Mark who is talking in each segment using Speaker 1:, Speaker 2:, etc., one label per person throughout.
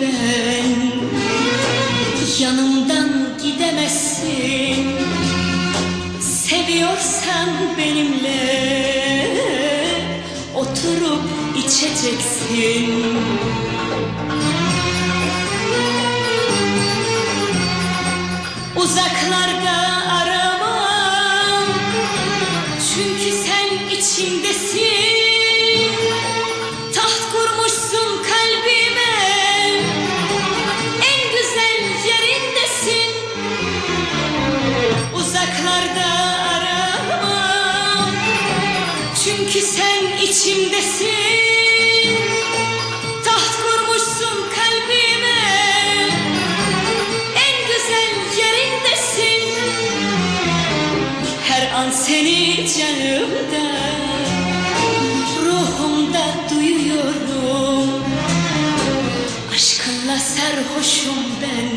Speaker 1: ben Yanımdan gidemezsin. Seviyorsan benimle Oturup içeceksin. Uzaklarda aramam. Çünkü sen içinde Çünkü sen içimdesin. Taht kurmuşsun kalbime. En güzel yerindesin. Her an seni canımda Ruhumda duyuyorum. Aşkınla sarhoşum ben.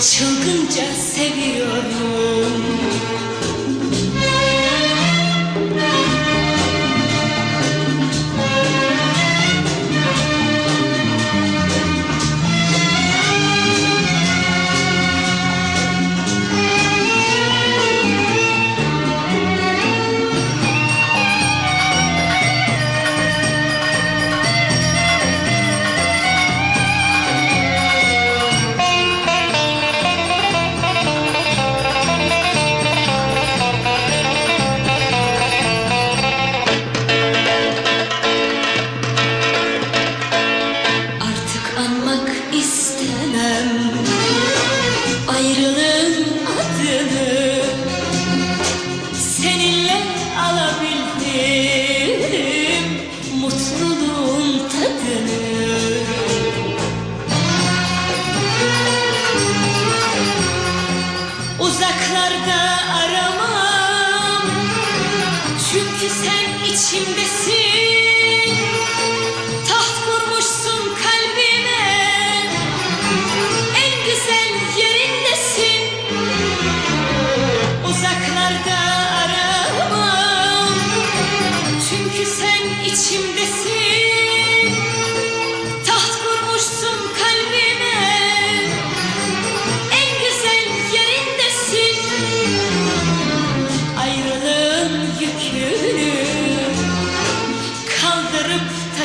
Speaker 1: Çılgınca seviyorum Ayrılığın adını Seninle alabildim. Mutluluğun tadını. Uzaklarda aramam. Çünkü sen içimdesin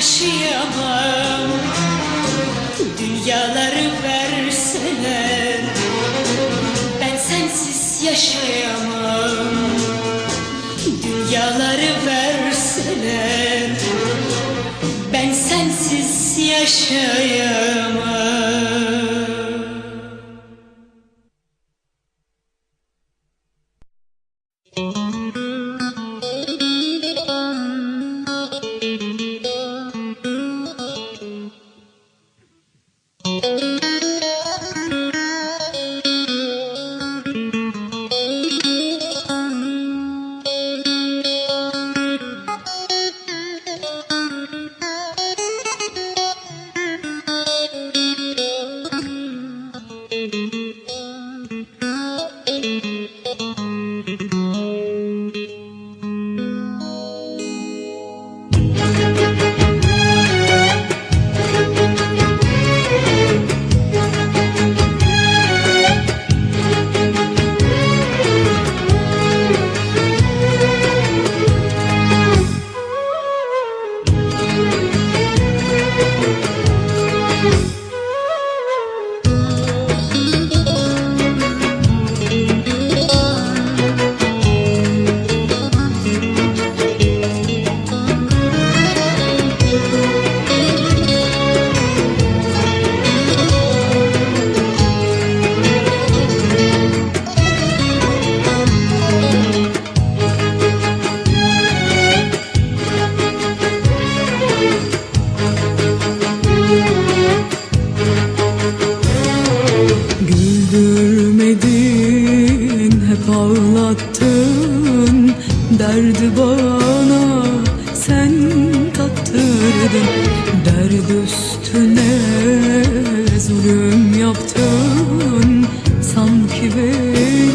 Speaker 1: taşıyamam Dünyaları verseler ben sensiz yaşayamam. Dünyaları verseler ben sensiz yaşayamam
Speaker 2: ağlattın Derdi bana sen tattırdın Derd üstüne zulüm yaptın Sanki beni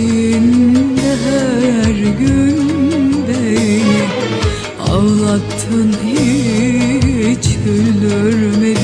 Speaker 2: içimde her gün beni Ağlattın hiç güldürmedin.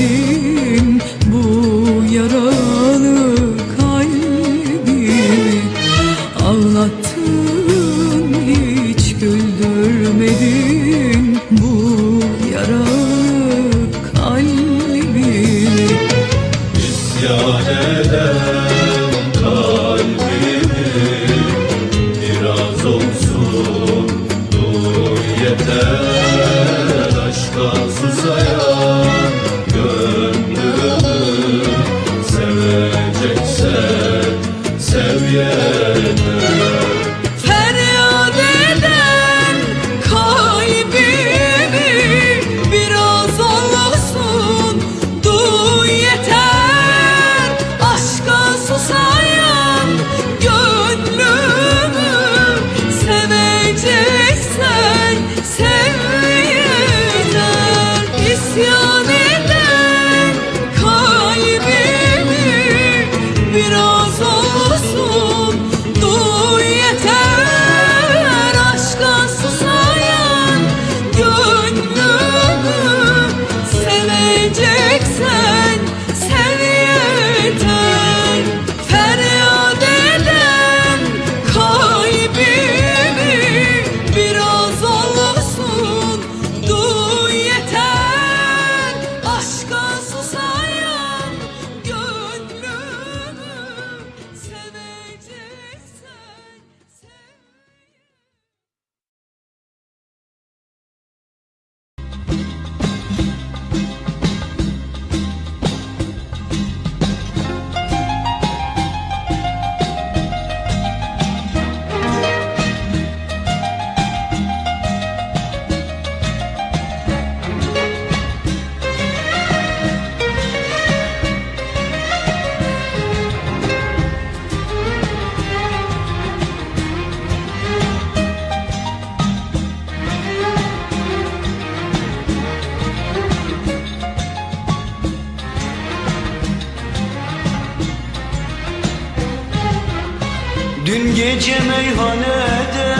Speaker 3: Dün gece meyhanede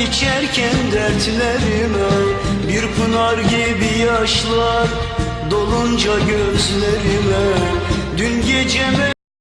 Speaker 3: içerken dertlerime Bir pınar gibi yaşlar dolunca gözlerime Dün gece